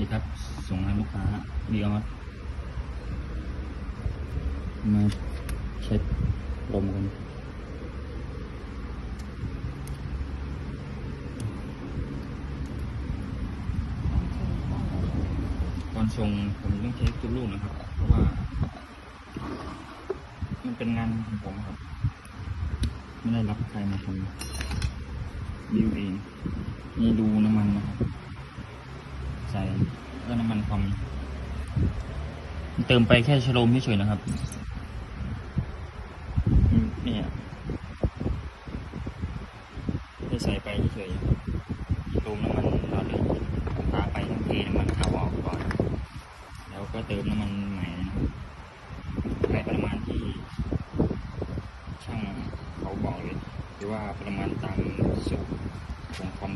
ดีครับ ส่งให้ลูกค้าดีออสมาเช็คลมกันก่อนส่งผมต้องเช็คทุกลูกนะครับ เพราะว่า มันเป็นงานของผมครับ ไม่ได้รับใครมาทำบิวเอง นี่ดูน้ำมันนะครับ ก็น้ำมันความเติมไปแค่ชโลมเฉยๆนะครับเนี่ยได้ใส่ไปเฉยๆรวมน้ำมันเราเลยตาไปทั้งทีน้ำมันเข้าออกก่อน แล้วก็เติมน้ำมันใหม่นะในประมาณที่ ช่างเขาบอกเลย หรือว่าประมาณตามสูตรของความ